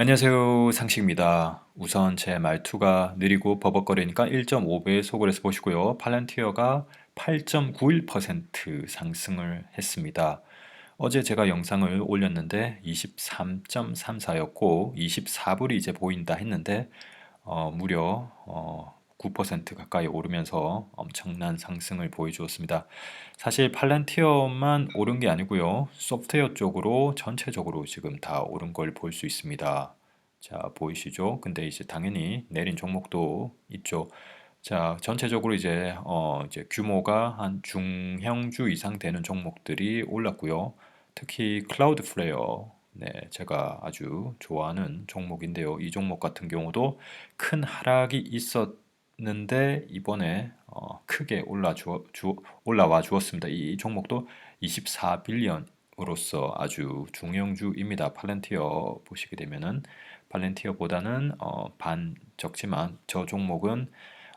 안녕하세요. 상식입니다. 우선 제 말투가 느리고 버벅거리니까 1.5배 속을 해서 보시고요. 팔란티어가 8.91% 상승을 했습니다. 어제 제가 영상을 올렸는데 23.34였고 24불이 이제 보인다 했는데 어, 무려 어, 9% 가까이 오르면서 엄청난 상승을 보여주었습니다. 사실 팔란티어만 오른 게 아니고요. 소프트웨어 쪽으로 전체적으로 지금 다 오른 걸 볼 수 있습니다. 자, 보이시죠? 근데 이제 당연히 내린 종목도 있죠. 자, 전체적으로 이제 어 이제 규모가 한 중형주 이상 되는 종목들이 올랐고요. 특히 클라우드 플레어 네, 제가 아주 좋아하는 종목인데요. 이 종목 같은 경우도 큰 하락이 있었는데 이번에 어, 크게 올라 주, 주, 올라와 주었습니다. 이 종목도 24빌리언으로서 아주 중형주입니다. 팔렌티어 보시게 되면은 팔렌티어보다는 어, 반 적지만 저 종목은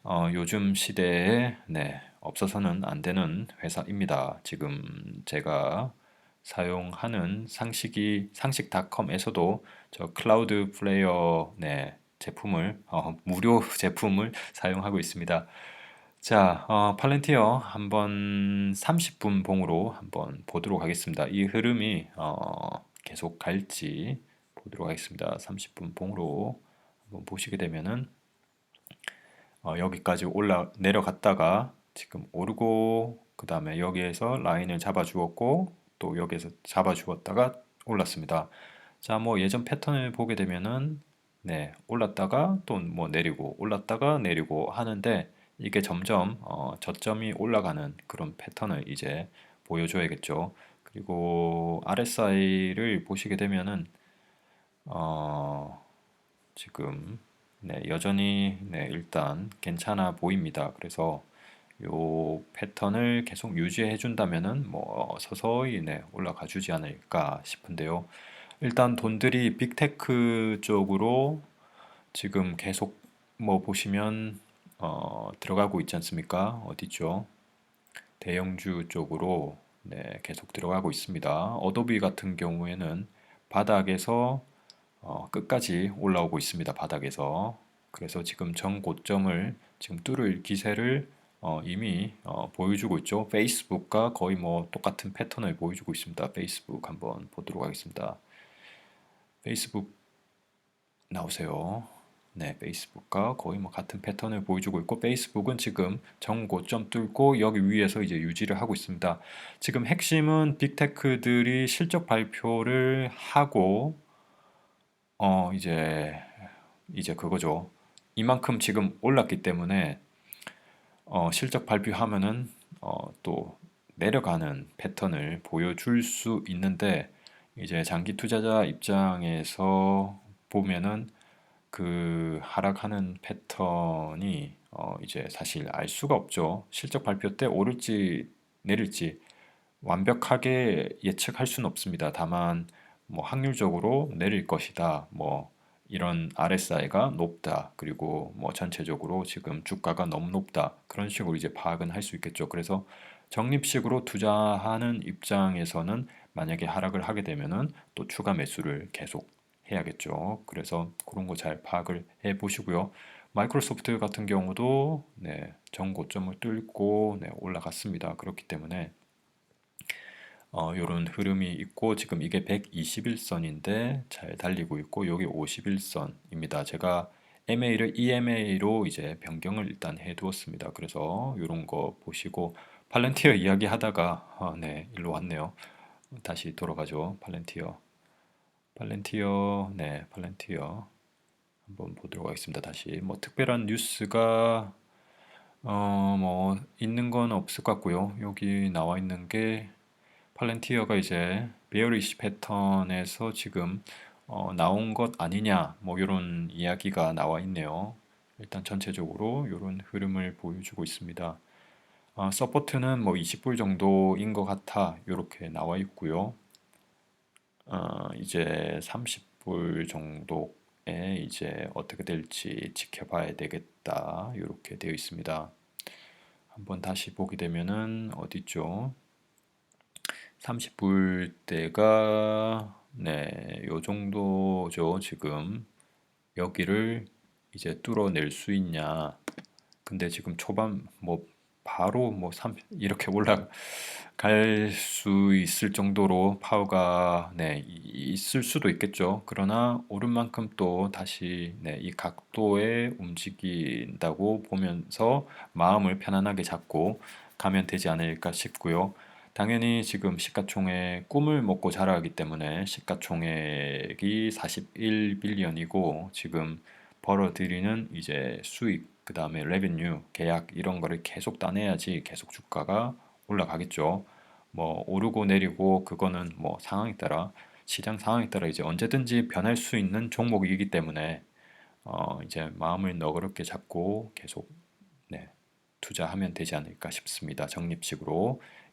어, 요즘 시대에 네, 없어서는 안 되는 회사입니다. 지금 제가 사용하는 상식이 상식닷컴에서도 저 클라우드 플레이어 네, 제품을 어, 무료 제품을 사용하고 있습니다. 자, 어, 팔렌티어 한번 30분 봉으로 한번 보도록 하겠습니다. 이 흐름이 어, 계속 갈지 보도록 하겠습니다. 30분 봉으로 한번 보시게 되면은 어, 여기까지 올라 내려갔다가 지금 오르고 그 다음에 여기에서 라인을 잡아 주었고 또 여기에서 잡아 주었다가 올랐습니다. 자, 뭐 예전 패턴을 보게 되면은 네, 올랐다가 또 뭐 내리고 올랐다가 내리고 하는데 이게 점점 어, 저점이 올라가는 그런 패턴을 이제 보여줘야겠죠. 그리고 RSI를 보시게 되면은 어, 지금 네, 여전히 네, 일단 괜찮아 보입니다. 그래서 요 패턴을 계속 유지해 준다면은 뭐 서서히 네, 올라가 주지 않을까 싶은데요. 일단 돈들이 빅테크 쪽으로 지금 계속 뭐 보시면 어, 들어가고 있지 않습니까? 어디죠? 대형주 쪽으로 네, 계속 들어가고 있습니다. 어도비 같은 경우에는 바닥에서 어, 끝까지 올라오고 있습니다. 바닥에서. 그래서 지금 정고점을 지금 뚫을 기세를 어, 이미 어, 보여주고 있죠. 페이스북과 거의 뭐 똑같은 패턴을 보여주고 있습니다. 페이스북 한번 보도록 하겠습니다. 페이스북 나오세요. 네, 페이스북과 거의 뭐 같은 패턴을 보여주고 있고 페이스북은 지금 정고점 뚫고 여기 위에서 이제 유지를 하고 있습니다. 지금 핵심은 빅테크들이 실적 발표를 하고 어 이제 이제 그거죠. 이만큼 지금 올랐기 때문에 어, 실적 발표하면은 어, 또 내려가는 패턴을 보여줄 수 있는데 이제 장기 투자자 입장에서 보면은 그 하락하는 패턴이 어, 이제 사실 알 수가 없죠. 실적 발표 때 오를지 내릴지 완벽하게 예측할 수는 없습니다. 다만 뭐 확률적으로 내릴 것이다. 뭐 이런 RSI가 높다. 그리고 뭐 전체적으로 지금 주가가 너무 높다. 그런 식으로 이제 파악은 할 수 있겠죠. 그래서 적립식으로 투자하는 입장에서는 만약에 하락을 하게 되면은 또 추가 매수를 계속 해야겠죠. 그래서 그런 거 잘 파악을 해 보시고요. 마이크로소프트 같은 경우도 네, 전고점을 뚫고 네, 올라갔습니다. 그렇기 때문에 어, 이런 흐름이 있고 지금 이게 121선인데 잘 달리고 있고 여기 51선입니다. 제가 MA를 EMA로 이제 변경을 일단 해 두었습니다. 그래서 이런 거 보시고 팔렌티어 이야기 하다가 아, 네, 일로 왔네요. 다시 돌아가죠. 팔렌티어. 팔렌티어. 네, 팔렌티어. 한번 보도록 하겠습니다. 다시 뭐 특별한 뉴스가 어, 뭐 있는 건 없을 것 같고요. 여기 나와 있는 게 팔렌티어가 이제 베어리시 패턴에서 지금 어, 나온 것 아니냐 뭐 이런 이야기가 나와 있네요. 일단 전체적으로 이런 흐름을 보여주고 있습니다. 어, 서포트는 뭐 20불 정도인 것 같아 이렇게 나와 있고요. 어, 이제 30불 정도에 이제 어떻게 될지 지켜봐야 되겠다 이렇게 되어 있습니다. 한번 다시 보게 되면은 어디죠? 30불대가 네, 요 정도죠, 지금. 여기를 이제 뚫어낼 수 있냐. 근데 지금 초반 뭐 바로 뭐 3, 이렇게 올라갈 수 있을 정도로 파워가 네, 이- 있을 수도 있겠죠. 그러나 오른 만큼 또 다시 네, 이 각도에 움직인다고 보면서 마음을 편안하게 잡고 가면 되지 않을까 싶고요. 당연히 지금 시가총액 꿈을 먹고 자라기 때문에 시가총액이 41빌리언이고 지금 벌어들이는 이제 수익, 그 다음에 레베뉴, 계약 이런 거를 계속 따내야지 계속 주가가 올라가겠죠. 뭐 오르고 내리고 그거는 뭐 상황에 따라 시장 상황에 따라 이제 언제든지 변할 수 있는 종목이기 때문에 어 이제 마음을 너그럽게 잡고 계속 네, 투자하면 되지 않을까 싶습니다. 적립식으로